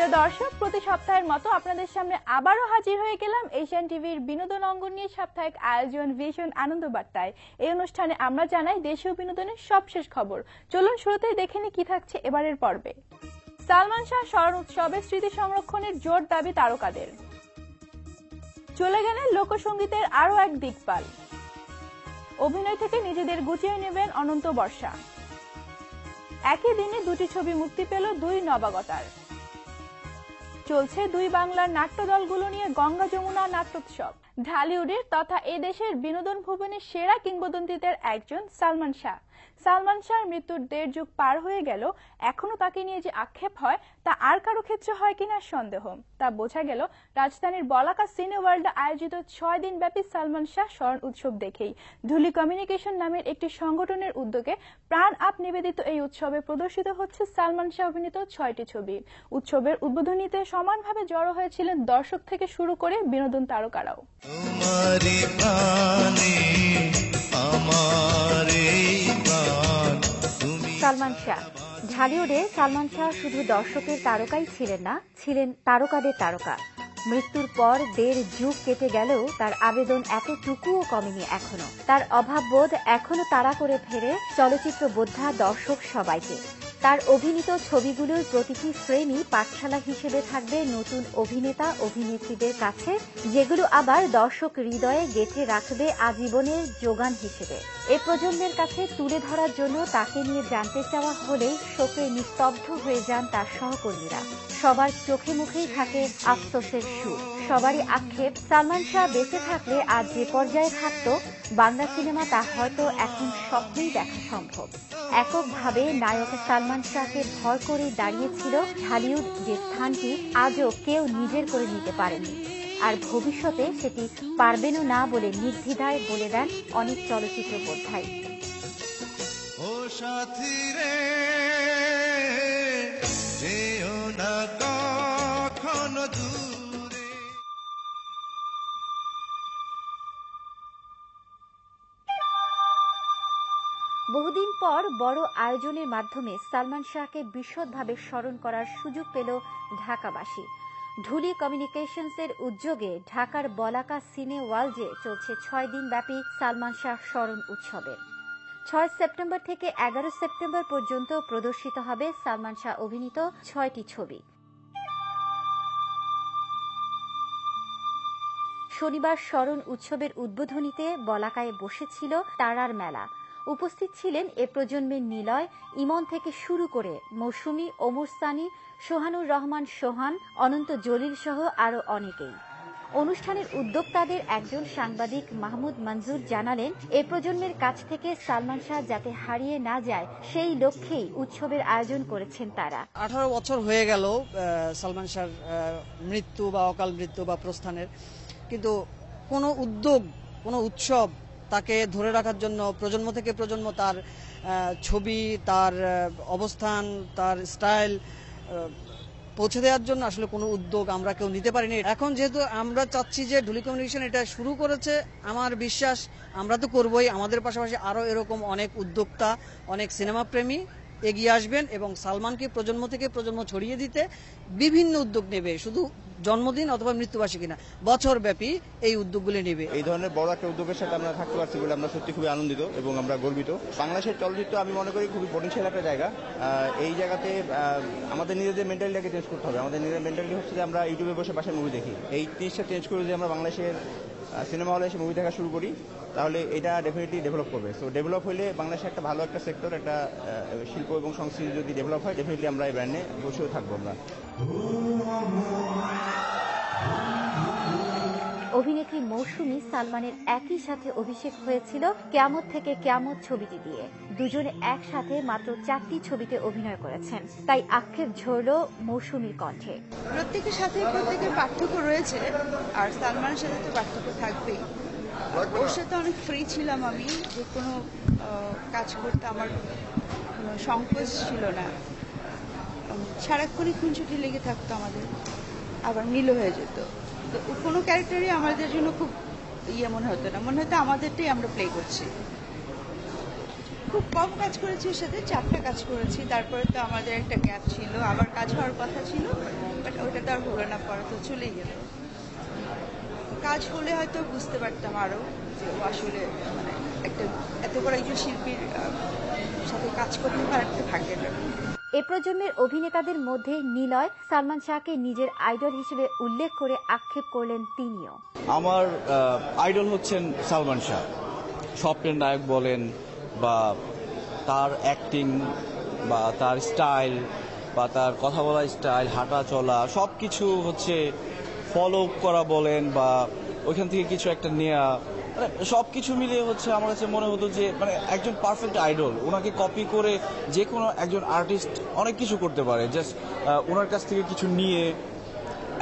প্রিয় দর্শক, প্রতি সপ্তাহের মতো আপনাদের সামনে আবারও হাজির হয়ে গেলাম এশিয়ান টিভির বিনোদন অঙ্গন নিয়ে সাপ্তাহিক আয়োজন ভীষণ আনন্দ বার্তায় এই অনুষ্ঠানে আমরা জানাই দেশীয় বিনোদনের সবশেষ খবর। চলুন শুরুতেই দেখে নিই কি থাকছে এবারের পর্বে। সালমান শাহ স্মরণ উৎসবের স্মৃতি সংরক্ষণের জোর দাবি তারকাদের। চলে গেলেন লোকসঙ্গীতের আরও এক দিকপাল। অভিনয় থেকে নিজেদের গুছিয়ে নেবেন অনন্ত বর্ষা। একই দিনে দুটি ছবি মুক্তি পেল দুই নবাগতার। চলছে দুই বাংলার নাট্যদলগুলো নিয়ে গঙ্গা যমুনা নাট্যোৎসব। ঢালিউডের তথা এদেশের বিনোদন ভুবনের সেরা কিংবদন্তিদের একজন সালমান শাহ। সালমান শাহর মৃত্যুর দেড় যুগ পার হয়ে গেল, এখনও তাকে নিয়ে যে আক্ষেপ হয়, তা আর কারও ক্ষেত্রে হয় কিনা সন্দেহ। তা বোঝা গেল, রাজধানীর বলাকা সিনে ওয়ার্ল্ডে আয়োজিত ছয় দিন ব্যাপী সালমান শাহ স্মরণ উৎসব দেখেই। ধুলি কমিউনিকেশন নামের একটি সংগঠনের উদ্যোগে প্রাণ আপ নিবেদিত এই উৎসবে প্রদর্শিত হচ্ছে সালমান শাহ অভিনীত ছয়টি ছবি। উৎসবের উদ্বোধনীতে সমানভাবে জড়ো হয়েছিলেন দর্শক থেকে শুরু করে বিনোদন তারকারাও। সালমান শাহ। ঢালিউডে সালমান শাহ শুধু দর্শকের তারকাই ছিলেন না, ছিলেন তারকাদের তারকা। মৃত্যুর পর দেড় যুগ কেটে গেলেও তার আবেদন এতটুকুও কমেনি এখনও। তার অভাববোধ এখনও তাড়া করে ফেরে চলচ্চিত্র বোদ্ধা দর্শক সবাইকে। তার অভিনীত ছবিগুলোর প্রতিটি ফ্রেমই পাঠশালা হিসেবে থাকবে নতুন অভিনেতা, অভিনেত্রীদের কাছে, যেগুলো আবার দর্শক হৃদয়ে গেঁথে রাখবে আজীবনের যোগান হিসেবে। এ প্রজন্মের কাছে তুলে ধরার জন্য তাকে নিয়ে জানতে চাওয়া হলে শোকে নিস্তব্ধ হয়ে যান তার সহকর্মীরা। সবার চোখে মুখেই থাকে আফসোসের সুর। সবারই আক্ষেপ, সালমান শাহ বেঁচে থাকলে আজ যে পর্যায়ে থাকত বাংলা সিনেমা তা হয়তো এখন স্বপ্নেই দেখা সম্ভব। এককভাবে নায়ক সালমান শাহকে ভর করে দাঁড়িয়েছিল ঢালিউড যে স্থানটি আজও কেউ নিজের করে নিতে পারেনি। আর ভবিষ্যতে সেটি পারবেনও না বলে নির্দ্বিধায় বলে দেন অনেক চলচ্চিত্র বোদ্ধাই বহুদিন পর বড় আয়োজনের মাধ্যমে সালমান শাহকে বিশদভাবে স্মরণ করার সুযোগ পেল ঢাকাবাসী। ঢুলি কমিউনিকেশনসের উদ্যোগে ঢাকার বলাকা সিনে ওয়ার্ল্ডে চলছে ছয় দিন ব্যাপী সালমান শাহ স্মরণ উৎসবের। ছয় সেপ্টেম্বর থেকে এগারো সেপ্টেম্বর পর্যন্ত প্রদর্শিত হবে সালমান শাহ অভিনীত ছয়টি ছবি। শনিবার স্মরণ উৎসবের উদ্বোধনীতে বলাকায় বসেছিল তারার মেলা। উপস্থিত ছিলেন এ প্রজন্মের নিলয় ইমন থেকে শুরু করে মৌসুমী ওমর সানি সোহানুর রহমান সোহান অনন্ত জলিল সহ আরও অনেকেই। অনুষ্ঠানের উদ্যোক্তাদের একজন সাংবাদিক মাহমুদ মঞ্জুর জানালেন এ প্রজন্মের কাছ থেকে সালমান শাহ যাতে হারিয়ে না যায় সেই লক্ষ্যেই উৎসবের আয়োজন করেছেন তারা। আঠারো বছর হয়ে গেল সালমান আহ, মৃত্যু বা অকাল মৃত্যু বা প্রস্থানের। কিন্তু কোনো উদ্যোগ কোনো উৎসব তাকে ধরে রাখার জন্য, প্রজন্ম থেকে প্রজন্ম তার ছবি, তার অবস্থান, তার স্টাইল পৌঁছে দেওয়ার জন্য আসলে কোনো উদ্যোগ আমরা কেউ নিতে পারিনি। এখন যেহেতু আমরা চাচ্ছি যে ঢুলি কমিউনিকেশন এটা শুরু করেছে, আমার বিশ্বাস আমরা তো করবই। আমাদের পাশাপাশি আরও এরকম অনেক উদ্যোক্তা, অনেক সিনেমা প্রেমী এগিয়ে আসবেন এবং সালমানকে প্রজন্ম থেকে প্রজন্ম ছড়িয়ে দিতে বিভিন্ন উদ্যোগ নেবে। শুধু জন্মদিন অথবা মৃত্যুবার্ষিকী না বছর ব্যাপী এই উদ্যোগগুলি নেবে। এই ধরনের বড় একটা উদ্যোগের সাথে আমরা থাকতে পারছি বলে আমরা সত্যি খুবই আনন্দিত এবং আমরা গর্বিত। বাংলাদেশের চলচ্চিত্র আমি মনে করি খুবই পটেনশিয়াল একটা জায়গা। এই জায়গাতে আমাদের নিজেদের মেন্টালিটাকে চেঞ্জ করতে হবে। আমাদের নিজেদের মেন্টালিটি হচ্ছে যে আমরা ইউটিউবে বসে পাশে মুভি দেখি। এই জিনিসটা চেঞ্জ করে যদি আমরা বাংলাদেশের সিনেমা হলে এসে মুভি দেখা শুরু করি, তাহলে এটা ডেফিনেটলি ডেভেলপ করবে। সো ডেভেলপ হলে বাংলাদেশে একটা ভালো একটা সেক্টর একটা শিল্প এবং সংস্কৃতি যদি ডেভেলপ হয় ডেফিনেটলি আমরা এই ব্র্যান্ডে বসেও থাকব আমরা। অভিনেত্রী মৌসুমী সালমানের একই সাথে অভিষেক হয়েছিল কেয়ামত থেকে কেয়ামত ছবিটি দিয়ে। দুজনে একসাথে মাত্র চারটি ছবিতে অভিনয় করেছেন। তাই আক্ষেপ ঝরল মৌসুমীর কণ্ঠে। প্রত্যেকের সাথে প্রত্যেকের পার্থক্য রয়েছে, আর সালমানের সাথে তো পার্থক্য থাকবেই। ওর সাথে অনেক ফ্রি ছিলাম আমি, যে কোনো কাজ করতে আমার কোনো সংকোচ ছিল না। সারাক্ষণই খুনছুটি লেগে থাকতো আমাদের, আবার মিলও হয়ে যেত। তো কোনো ক্যারেক্টারই আমাদের জন্য খুব ইয়ে মনে হতো না, মনে হতো আমাদেরটাই আমরা প্লে করছি। খুব কম কাজ করেছি এর সাথে চারটা কাজ করেছি। তারপরে তো আমাদের একটা গ্যাপ ছিল আবার কাজ হওয়ার কথা ছিল বাট ওটা তো আর হলো না পরে তো চলেই গেল। কাজ হলে হয়তো বুঝতে পারতাম আরও যে ও আসলে মানে একটা এত বড় একজন শিল্পীর সাথে কাজ করতে পারতে থাকে না এ প্রজন্মের অভিনেতাদের মধ্যে নিলয় সালমান শাহকে নিজের আইডল হিসেবে উল্লেখ করে আক্ষেপ করলেন তিনিও। আমার আইডল হচ্ছেন সালমান শাহ। স্বপ্নের নায়ক বলেন বা তার অ্যাক্টিং বা তার স্টাইল বা তার কথা বলার স্টাইল হাঁটা চলা সব কিছু হচ্ছে ফলো করা বলেন বা ওইখান থেকে কিছু একটা নেয়া মানে সব কিছু মিলিয়ে হচ্ছে আমার কাছে মনে হতো যে মানে একজন পারফেক্ট আইডল ওনাকে কপি করে যে কোনো একজন আর্টিস্ট অনেক কিছু করতে পারে। জাস্ট ওনার কাছ থেকে কিছু নিয়ে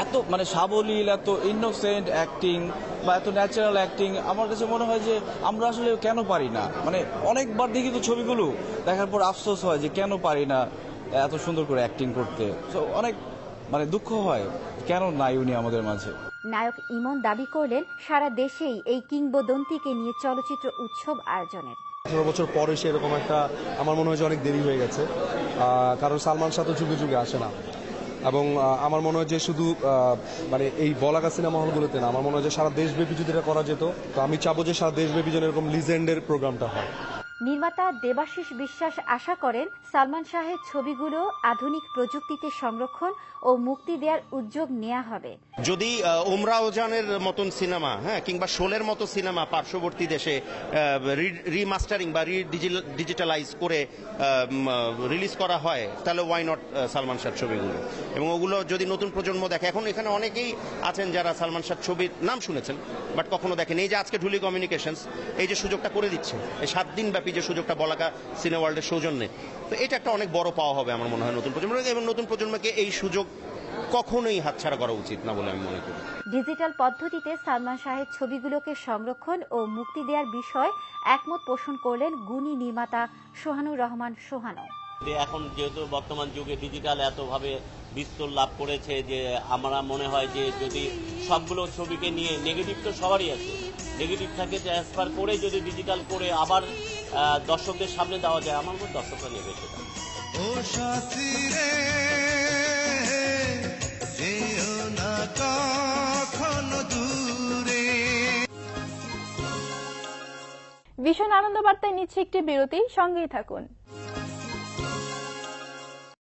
এত মানে সাবলীল এত ইনোসেন্ট অ্যাক্টিং বা এত ন্যাচারাল অ্যাক্টিং আমার কাছে মনে হয় যে আমরা আসলে কেন পারি না? মানে অনেকবার দেখি তো ছবিগুলো দেখার পর আফসোস হয় যে কেন পারি না এত সুন্দর করে অ্যাক্টিং করতে। তো অনেক মানে দুঃখ হয় কেন নাই উনি আমাদের মাঝে? নায়ক ইমন দাবি করলেন সারা দেশেই এই কিংবদন্তিকে নিয়ে চলচ্চিত্র উৎসব আয়োজনের। আঠারো বছর পরে সে এরকম একটা আমার মনে হয় যে অনেক দেরি হয়ে গেছে। কারণ সালমান শাহ তো যুগে যুগে আসে না। এবং আমার মনে হয় যে শুধু মানে এই বলাকা সিনেমা হলগুলোতে না, আমার মনে হয় যে সারা দেশব্যাপী যদি এটা করা যেত, তো আমি চাবো যে সারা দেশব্যাপী যেন এরকম লিজেন্ডের প্রোগ্রামটা হয়। নির্মাতা দেবাশিস বিশ্বাস আশা করেন সালমান শাহের ছবিগুলো আধুনিক প্রযুক্তিতে সংরক্ষণ ও মুক্তি দেওয়ার উদ্যোগ নেওয়া হবে। যদি ওমরা ওজানের মতন সিনেমা হ্যাঁ কিংবা শোলের মতো সিনেমা পার্শ্ববর্তী দেশে রিমাস্টারিং বা ডিজিটালাইজ করে রিলিজ করা হয়, তাহলে ওয়াই নট সালমান শাহ ছবিগুলো? এবং ওগুলো যদি নতুন প্রজন্ম দেখে, এখন এখানে অনেকেই আছেন যারা সালমান শাহ ছবির নাম শুনেছেন, বাট কখনো দেখেন এই যে আজকে ঢুলি কমিউনিকেশনস এই যে সুযোগটা করে দিচ্ছে, এই সাত দিন ব্যাপী যে সুযোগটা বলাকা সিনে ওয়ার্ল্ডের সৌজন্যে তো এটা একটা অনেক বড় পাওয়া হবে আমার মনে হয় নতুন প্রজন্ম এবং নতুন প্রজন্মকে এই সুযোগ কখনোই হাতছাড়া করা উচিত না বলে আমি মনে করি। ডিজিটাল পদ্ধতিতে সালমান শাহের ছবিগুলোকে সংরক্ষণ ও মুক্তি দেওয়ার বিষয়ে একমত পোষণ করলেন গুণী নির্মাতা সোহানুর রহমান সোহানো যে এখন যেহেতু বর্তমান যুগে ডিজিটাল এতভাবে বিস্তর লাভ করেছে যে আমরা মনে হয় যে যদি সবগুলো ছবিকে নিয়ে নেগেটিভ তো সবারই আছে নেগেটিভটাকে ট্রান্সফার করে যদি ডিজিটাল করে আবার দর্শকদের সামনে দেওয়া যায় আমার মনে দর্শকরা নেবে সেটা। ও সাথী রে যেও না কখনো দূরে। ভীষণ আনন্দ বার্তায় নিচ্ছে একটি বিরতি সঙ্গেই থাকুন।